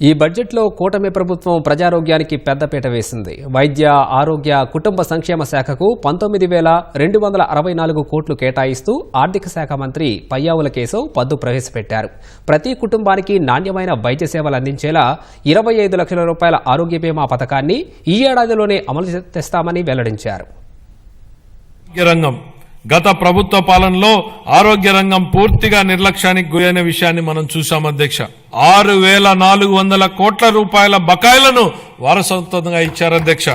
ఈ బడ్జెట్లో కూటమి ప్రభుత్వం ప్రజారోగ్యానికి పెద్దపీట వేసింది. వైద్య ఆరోగ్య కుటుంబ సంక్షేమ శాఖకు పంతొమ్మిది వేల రెండు వందల అరవై నాలుగు కోట్లు కేటాయిస్తూ ఆర్థిక శాఖ మంత్రి పయ్యావుల కేశవ్ పద్దు ప్రవేశపెట్టారు. ప్రతి కుటుంబానికి నాణ్యమైన వైద్య సేవలు అందించేలా ఇరవై ఐదు లక్షల రూపాయల ఆరోగ్య బీమా పథకాన్ని ఈ ఏడాదిలోనే అమలు తెస్తామని వెల్లడించారు. రంగం గత ప్రభుత్వ పాలనలో ఆరోగ్య రంగం పూర్తిగా నిర్లక్ష్యానికి గురైన విషయాన్ని మనం చూసాం అధ్యక్ష. ఆరు వేల నాలుగు వందల కోట్ల రూపాయల బకాయిలను వారసత్వంగా ఇచ్చారు అధ్యక్ష.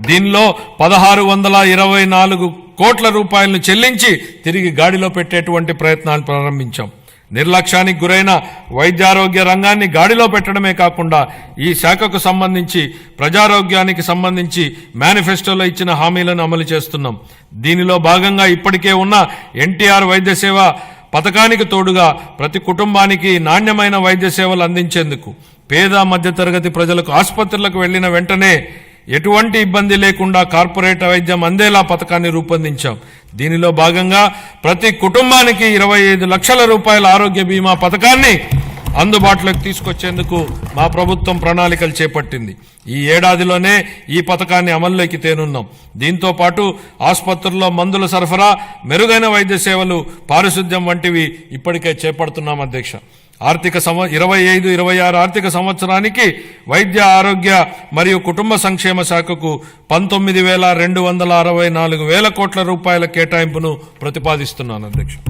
దీనిలో పదహారు వందల ఇరవై నాలుగు కోట్ల రూపాయలను చెల్లించి తిరిగి గాడిలో పెట్టేటువంటి ప్రయత్నాలు ప్రారంభించాం. నిర్లక్ష్యానికి గురైన వైద్యారోగ్య రంగాన్ని గాడిలో పెట్టడమే కాకుండా ఈ శాఖకు సంబంధించి ప్రజారోగ్యానికి సంబంధించి మేనిఫెస్టోలో ఇచ్చిన హామీలను అమలు చేస్తున్నాం. దీనిలో భాగంగా ఇప్పటికే ఉన్న ఎన్టీఆర్ వైద్య సేవ పథకానికి తోడుగా ప్రతి కుటుంబానికి నాణ్యమైన వైద్య సేవలు అందించేందుకు పేద మధ్యతరగతి ప్రజలకు ఆసుపత్రులకు వెళ్ళిన వెంటనే ఎటువంటి ఇబ్బంది లేకుండా కార్పొరేట్ వైద్యం అందేలా పథకాన్ని రూపొందించాం. దీనిలో భాగంగా ప్రతి కుటుంబానికి ఇరవై ఐదు లక్షల రూపాయల ఆరోగ్య బీమా పథకాన్ని అందుబాటులోకి తీసుకొచ్చేందుకు మా ప్రభుత్వం ప్రణాళికలు చేపట్టింది. ఈ ఏడాదిలోనే ఈ పథకాన్ని అమల్లోకి తేనున్నాం. దీంతో పాటు ఆసుపత్రుల్లో మందుల సరఫరా మెరుగైన వైద్య సేవలు పారిశుద్ధ్యం వంటివి ఇప్పటికే చేపడుతున్నాం అధ్యక్ష. ఆర్థిక సంవ ఇరవై ఐదు ఇరవై ఆరు ఆర్థిక సంవత్సరానికి వైద్య ఆరోగ్య మరియు కుటుంబ సంక్షేమ శాఖకు పంతొమ్మిది వేల రెండు వందల అరవై నాలుగు వేల కోట్ల రూపాయల కేటాయింపును ప్రతిపాదిస్తున్నాను అధ్యక్షుడు.